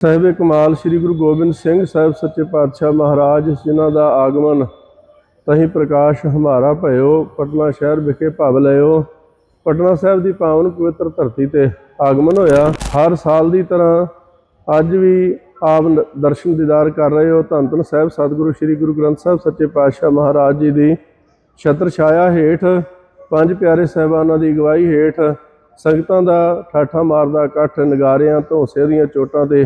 ਸਾਹਿਬ ਕਮਾਲ ਸ੍ਰੀ ਗੁਰੂ ਗੋਬਿੰਦ ਸਿੰਘ ਸਾਹਿਬ ਸੱਚੇ ਪਾਤਸ਼ਾਹ ਮਹਾਰਾਜ, ਜਿਨ੍ਹਾਂ ਦਾ ਆਗਮਨ ਤਹੀਂ ਪ੍ਰਕਾਸ਼ ਹਮਾਰਾ ਭਇਓ, ਪਟਨਾ ਸ਼ਹਿਰ ਵਿਖੇ ਭਵ ਲਿਓ ਪਟਨਾ ਸਾਹਿਬ ਦੀ ਪਾਵਨ ਪਵਿੱਤਰ ਧਰਤੀ ਤੇ ਆਗਮਨ ਹੋਇਆ। ਹਰ ਸਾਲ ਦੀ ਤਰ੍ਹਾਂ ਅੱਜ ਵੀ ਆਪ ਦਰਸ਼ਨ ਦੀਦਾਰ ਕਰ ਰਹੇ ਹੋ। ਧੰਨ ਧੰਨ ਸਾਹਿਬ, ਸਤਿਗੁਰੂ ਸ੍ਰੀ ਗੁਰੂ ਗ੍ਰੰਥ ਸਾਹਿਬ ਸੱਚੇ ਪਾਤਸ਼ਾਹ ਮਹਾਰਾਜ ਜੀ ਦੀ ਛਤਰ ਛਾਇਆ ਹੇਠ, ਪੰਜ ਪਿਆਰੇ ਸਾਹਿਬਾਨਾਂ ਦੀ ਅਗਵਾਈ ਹੇਠ ਸੰਗਤਾਂ ਦਾ ਠਾਠਾ ਮਾਰਦਾ ਇਕੱਠ, ਨਗਾਰਿਆਂ, ਧੌਂਸੇ ਦੀਆਂ ਚੋਟਾਂ ਤੇ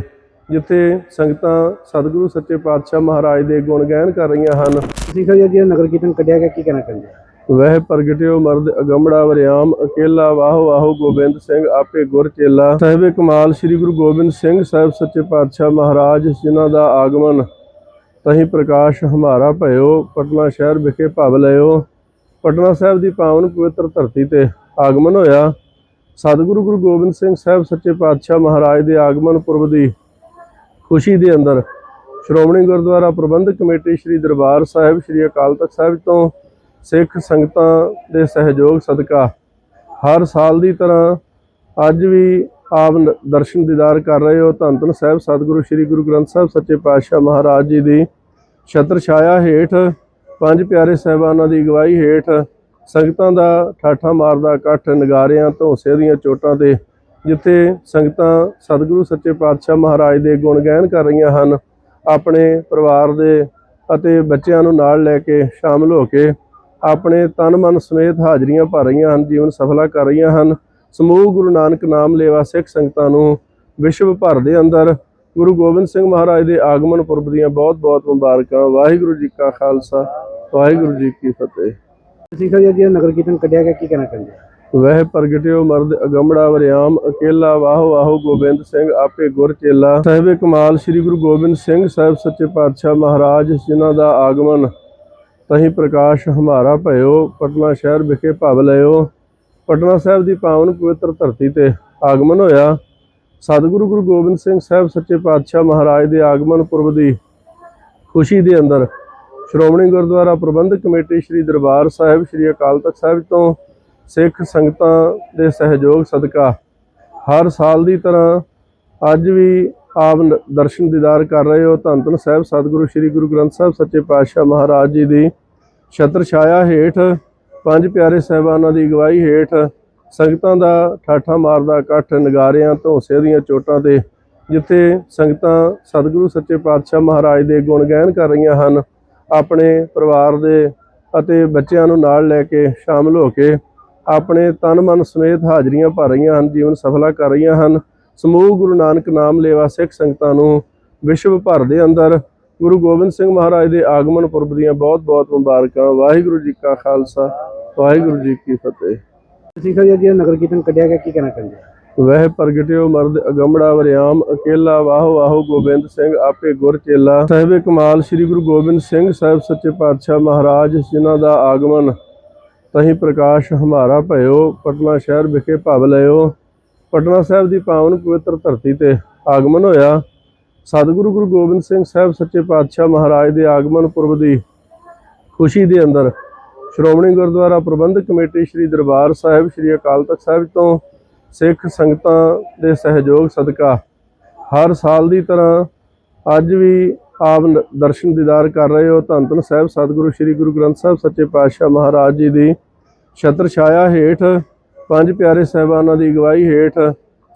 ਜਿੱਥੇ ਸੰਗਤਾਂ ਸਤਿਗੁਰੂ ਸੱਚੇ ਪਾਤਸ਼ਾਹ ਮਹਾਰਾਜ ਦੇ ਗੁਣ ਗਾਇਨ ਕਰ ਰਹੀਆਂ ਹਨ। ਤੁਸੀਂ ਸਰ ਜੀ ਨਗਰ ਕੀਰਤਨ ਕੱਢਿਆ ਗਿਆ ਕੀ ਕਹਿਣਾ ਚਾਹੁੰਦੇ? ਵਹਿ ਪ੍ਰਗਟਿਓ ਮਰਦ ਅਗੰਮੜਾ ਵਰਿਆਮ ਅਕੇਲਾ ਵਾਹੋ ਵਾਹੋ ਗੋਬਿੰਦ ਸਿੰਘ ਆਪੇ ਗੁਰ ਚੇਲਾ। ਸਾਹਿਬ ਕਮਾਲ ਸ੍ਰੀ ਗੁਰੂ ਗੋਬਿੰਦ ਸਿੰਘ ਸਾਹਿਬ ਸੱਚੇ ਪਾਤਸ਼ਾਹ ਮਹਾਰਾਜ ਜਿਨ੍ਹਾਂ ਦਾ ਆਗਮਨ ਤਹੀਂ ਪ੍ਰਕਾਸ਼ ਹਮਾਰਾ ਭਇਓ ਪਟਨਾ ਸ਼ਹਿਰ ਵਿਖੇ ਭਵ ਲਿਓ ਪਟਨਾ ਸਾਹਿਬ ਦੀ ਪਾਵਨ ਪਵਿੱਤਰ ਧਰਤੀ ਤੇ ਆਗਮਨ ਹੋਇਆ। ਸਤਿਗੁਰੂ ਗੁਰੂ ਗੋਬਿੰਦ ਸਿੰਘ ਸਾਹਿਬ ਸੱਚੇ ਪਾਤਸ਼ਾਹ ਮਹਾਰਾਜ ਦੇ ਆਗਮਨ ਪੁਰਬ ਦੀ ਖੁਸ਼ੀ ਦੇ ਅੰਦਰ ਸ਼੍ਰੋਮਣੀ ਗੁਰਦੁਆਰਾ ਪ੍ਰਬੰਧਕ ਕਮੇਟੀ ਸ੍ਰੀ ਦਰਬਾਰ ਸਾਹਿਬ, ਸ੍ਰੀ ਅਕਾਲ ਤਖਤ ਸਾਹਿਬ ਤੋਂ ਸਿੱਖ ਸੰਗਤਾਂ ਦੇ ਸਹਿਯੋਗ ਸਦਕਾ ਹਰ ਸਾਲ ਦੀ ਤਰ੍ਹਾਂ ਅੱਜ ਵੀ ਆਪ ਦਰਸ਼ਨ ਦੀਦਾਰ ਕਰ ਰਹੇ ਹੋ। ਧੰਨ ਧੰਨ ਸਾਹਿਬ, ਸਤਿਗੁਰੂ ਸ੍ਰੀ ਗੁਰੂ ਗ੍ਰੰਥ ਸਾਹਿਬ, ਸੱਚੇ ਪਾਤਸ਼ਾਹ ਮਹਾਰਾਜ ਜੀ ਦੀ ਛਤਰ ਛਾਇਆ ਹੇਠ, ਪੰਜ ਪਿਆਰੇ ਸਾਹਿਬਾਨਾਂ ਦੀ ਅਗਵਾਈ ਹੇਠ ਸੰਗਤਾਂ ਦਾ ਠਾਠਾ ਮਾਰਦਾ ਇਕੱਠ, ਨਗਾਰਿਆਂ, ਧੌਂਸੇ ਦੀਆਂ ਚੋਟਾਂ ਤੇ ਜਿੱਥੇ ਸੰਗਤਾਂ ਸਤਿਗੁਰੂ ਸੱਚੇ ਪਾਤਸ਼ਾਹ ਮਹਾਰਾਜ ਦੇ ਗੁਣ ਗਾਇਨ ਕਰ ਰਹੀਆਂ ਹਨ, ਆਪਣੇ ਪਰਿਵਾਰ ਦੇ ਅਤੇ ਬੱਚਿਆਂ ਨੂੰ ਨਾਲ ਲੈ ਕੇ ਸ਼ਾਮਲ ਹੋ ਕੇ ਆਪਣੇ ਤਨ ਮਨ ਸਮੇਤ ਹਾਜ਼ਰੀਆਂ ਭਰ ਰਹੀਆਂ ਹਨ, ਜੀਵਨ ਸਫਲਾ ਕਰ ਰਹੀਆਂ ਹਨ। ਸਮੂਹ ਗੁਰੂ ਨਾਨਕ ਨਾਮ ਲੇਵਾ ਸਿੱਖ ਸੰਗਤਾਂ ਨੂੰ ਵਿਸ਼ਵ ਭਰ ਦੇ ਅੰਦਰ ਗੁਰੂ ਗੋਬਿੰਦ ਸਿੰਘ ਮਹਾਰਾਜ ਦੇ ਆਗਮਨ ਪੁਰਬ ਦੀਆਂ ਬਹੁਤ ਬਹੁਤ ਮੁਬਾਰਕਾਂ। ਵਾਹਿਗੁਰੂ ਜੀ ਕਾ ਖਾਲਸਾ, ਵਾਹਿਗੁਰੂ ਜੀ ਕੀ ਫਤਿਹ। ਤੁਸੀਂ ਸਰ ਜੀ ਨਗਰ ਕੀਰਤਨ ਕੱਢਿਆ ਗਿਆ, ਕੀ ਕਹਿਣਾ ਚਾਹੁੰਦੇ ਵਹਿ ਪ੍ਰਗਟਿਓ ਮਰਦ ਅਗੰਮੜਾ ਵਰਿਆਮ ਅਕੇਲਾ ਵਾਹੋ ਵਾਹੋ ਗੋਬਿੰਦ ਸਿੰਘ ਆਪੇ ਗੁਰ ਚੇਲਾ ਸਾਹਿਬ ਕਮਾਲ ਸ੍ਰੀ ਗੁਰੂ ਗੋਬਿੰਦ ਸਿੰਘ ਸਾਹਿਬ ਸੱਚੇ ਪਾਤਸ਼ਾਹ ਮਹਾਰਾਜ ਜਿਨ੍ਹਾਂ ਦਾ ਆਗਮਨ ਤਹੀਂ ਪ੍ਰਕਾਸ਼ ਹਮਾਰਾ ਭਇਓ ਪਟਨਾ ਸ਼ਹਿਰ ਵਿਖੇ ਭਵ ਲਿਓ ਪਟਨਾ ਸਾਹਿਬ ਦੀ ਪਾਵਨ ਪਵਿੱਤਰ ਧਰਤੀ ਤੇ ਆਗਮਨ ਹੋਇਆ ਸਤਿਗੁਰੂ ਗੁਰੂ ਗੋਬਿੰਦ ਸਿੰਘ ਸਾਹਿਬ ਸੱਚੇ ਪਾਤਸ਼ਾਹ ਮਹਾਰਾਜ ਦੇ ਆਗਮਨ ਪੁਰਬ ਦੀ ਖੁਸ਼ੀ ਦੇ ਅੰਦਰ ਸ਼੍ਰੋਮਣੀ ਗੁਰਦੁਆਰਾ ਪ੍ਰਬੰਧਕ ਕਮੇਟੀ ਸ੍ਰੀ ਦਰਬਾਰ ਸਾਹਿਬ ਸ੍ਰੀ ਅਕਾਲ ਤਖਤ ਸਾਹਿਬ ਤੋਂ ਸਿੱਖ ਸੰਗਤਾਂ ਦੇ ਸਹਿਯੋਗ ਸਦਕਾ ਹਰ ਸਾਲ ਦੀ ਤਰ੍ਹਾਂ ਅੱਜ ਵੀ ਆਪ ਨ- ਦਰਸ਼ਨ ਦੀਦਾਰ ਕਰ ਰਹੇ ਹੋ। ਧੰਨ ਧੰਨ ਸਾਹਿਬ, ਸਤਿਗੁਰੂ ਸ੍ਰੀ ਗੁਰੂ ਗ੍ਰੰਥ ਸਾਹਿਬ, ਸੱਚੇ ਪਾਤਸ਼ਾਹ ਮਹਾਰਾਜ ਜੀ ਦੀ ਛਤਰ ਛਾਇਆ ਹੇਠ, ਪੰਜ ਪਿਆਰੇ ਸਾਹਿਬਾਨਾਂ ਦੀ ਅਗਵਾਈ ਹੇਠ ਸੰਗਤਾਂ ਦਾ ਠਾਠਾ ਮਾਰਦਾ ਇਕੱਠ, ਨਗਾਰਿਆਂ, ਧੌਂਸੇ ਦੀਆਂ ਚੋਟਾਂ ਤੇ, ਜਿੱਥੇ ਸੰਗਤਾਂ ਸਤਿਗੁਰੂ, ਸੱਚੇ ਪਾਤਸ਼ਾਹ ਮਹਾਰਾਜ ਦੇ ਗੁਣ ਗਾਇਨ ਕਰ ਰਹੀਆਂ ਹਨ, ਆਪਣੇ ਪਰਿਵਾਰ ਦੇ ਅਤੇ ਬੱਚਿਆਂ ਨੂੰ ਨਾਲ ਲੈ ਕੇ ਸ਼ਾਮਲ ਹੋ ਕੇ ਆਪਣੇ ਤਨ ਮਨ ਸਮੇਤ ਹਾਜ਼ਰੀਆਂ ਭਰ ਰਹੀਆਂ ਹਨ ਜੀਵਨ ਸਫਲਾ ਕਰ ਰਹੀਆਂ ਹਨ। ਸਮੂਹ ਗੁਰੂ ਨਾਨਕ ਨਾਮ ਲੇਵਾ ਸਿੱਖ ਸੰਗਤਾਂ ਨੂੰ ਵਿਸ਼ਵ ਭਰ ਦੇ ਅੰਦਰ ਗੁਰੂ ਗੋਬਿੰਦ ਸਿੰਘ ਮਹਾਰਾਜ ਦੇ ਆਗਮਨ ਪੁਰਬ ਦੀਆਂ ਬਹੁਤ ਬਹੁਤ ਮੁਬਾਰਕਾਂ। ਵਾਹਿਗੁਰੂ ਜੀ ਕਾ ਖਾਲਸਾ ਵਾਹਿਗੁਰੂ ਜੀ ਕੀ ਫਤਿਹ। ਤੁਸੀਂ ਸਰ ਜੀ ਨਗਰ ਕੀਰਤਨ ਕੱਢਿਆ ਗਿਆ ਕੀ ਕਹਿਣਾ ਚਾਹੁੰਦੇ? ਵਹਿ ਪ੍ਰਗਟਿਓ ਮਰਦ ਅਗੰਮੜਾ ਵਰਿਆਮ ਅਕੇਲਾ ਵਾਹੋ ਵਾਹੋ ਗੋਬਿੰਦ ਸਿੰਘ ਆਪੇ ਗੁਰ ਚੇਲਾ। ਸਾਹਿਬ ਕਮਾਲ ਸ੍ਰੀ ਗੁਰੂ ਗੋਬਿੰਦ ਸਿੰਘ ਸਾਹਿਬ ਸੱਚੇ ਪਾਤਸ਼ਾਹ ਮਹਾਰਾਜ ਜਿਨ੍ਹਾਂ ਦਾ ਆਗਮਨ ਤਹੀਂ ਪ੍ਰਕਾਸ਼ ਹਮਾਰਾ ਭਇਓ, ਪਟਨਾ ਸ਼ਹਿਰ ਵਿਖੇ ਭਵ ਲਿਓ ਪਟਨਾ ਸਾਹਿਬ ਦੀ ਪਾਵਨ ਪਵਿੱਤਰ ਧਰਤੀ ਤੇ ਆਗਮਨ ਹੋਇਆ। ਸਤਿਗੁਰੂ ਗੁਰੂ ਗੋਬਿੰਦ ਸਿੰਘ ਸਾਹਿਬ ਸੱਚੇ ਪਾਤਸ਼ਾਹ ਮਹਾਰਾਜ ਦੇ ਆਗਮਨ ਪੁਰਬ ਦੀ ਖੁਸ਼ੀ ਦੇ ਅੰਦਰ ਸ਼੍ਰੋਮਣੀ ਗੁਰਦੁਆਰਾ ਪ੍ਰਬੰਧਕ ਕਮੇਟੀ ਸ੍ਰੀ ਦਰਬਾਰ ਸਾਹਿਬ, ਸ੍ਰੀ ਅਕਾਲ ਤਖਤ ਸਾਹਿਬ ਤੋਂ ਸਿੱਖ ਸੰਗਤਾਂ ਦੇ ਸਹਿਯੋਗ ਸਦਕਾ ਹਰ ਸਾਲ ਦੀ ਤਰ੍ਹਾਂ ਅੱਜ ਵੀ ਆਪ ਦਰਸ਼ਨ ਦੀਦਾਰ ਕਰ ਰਹੇ ਹੋ। ਧੰਨ ਧੰਨ ਸਾਹਿਬ, ਸਤਿਗੁਰੂ ਸ੍ਰੀ ਗੁਰੂ ਗ੍ਰੰਥ ਸਾਹਿਬ, ਸੱਚੇ ਪਾਤਸ਼ਾਹ ਮਹਾਰਾਜ ਜੀ ਦੀ ਛਤਰ ਛਾਇਆ ਹੇਠ, ਪੰਜ ਪਿਆਰੇ ਸਾਹਿਬਾਨਾਂ ਦੀ ਅਗਵਾਈ ਹੇਠ,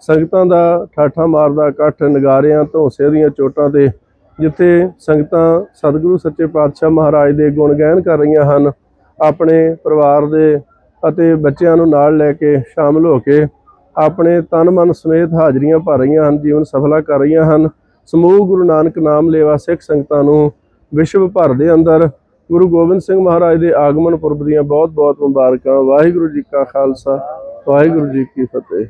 ਸੰਗਤਾਂ ਦਾ ਠਾਠਾ ਮਾਰਦਾ ਇਕੱਠ, ਨਗਾਰਿਆਂ, ਧੌਂਸੇ ਦੀਆਂ ਚੋਟਾਂ ਤੇ, ਜਿੱਥੇ ਸੰਗਤਾਂ ਸਤਿਗੁਰੂ ਸੱਚੇ ਪਾਤਸ਼ਾਹ ਮਹਾਰਾਜ ਦੇ ਗੁਣ ਗਾਇਨ ਕਰ ਰਹੀਆਂ ਹਨ, ਆਪਣੇ ਪਰਿਵਾਰ ਦੇ ਅਤੇ ਬੱਚਿਆਂ ਨੂੰ ਨਾਲ ਲੈ ਕੇ, ਸ਼ਾਮਲ ਹੋ ਕੇ, ਆਪਣੇ ਤਨ ਮਨ ਸਮੇਤ ਹਾਜ਼ਰੀਆਂ ਭਰ ਰਹੀਆਂ ਹਨ, ਜੀਵਨ ਸਫਲਾ ਕਰ ਰਹੀਆਂ ਹਨ। ਸਮੂਹ ਗੁਰੂ ਨਾਨਕ ਨਾਮ ਲੇਵਾ ਸਿੱਖ ਸੰਗਤਾਂ ਨੂੰ ਵਿਸ਼ਵ ਭਰ ਦੇ ਅੰਦਰ ਗੁਰੂ ਗੋਬਿੰਦ ਸਿੰਘ ਮਹਾਰਾਜ ਦੇ ਆਗਮਨ ਪੁਰਬ ਦੀਆਂ ਬਹੁਤ ਬਹੁਤ ਮੁਬਾਰਕਾਂ, ਵਾਹਿਗੁਰੂ ਜੀ ਕਾ ਖਾਲਸਾ, ਵਾਹਿਗੁਰੂ ਜੀ ਕੀ ਫਤਿਹ।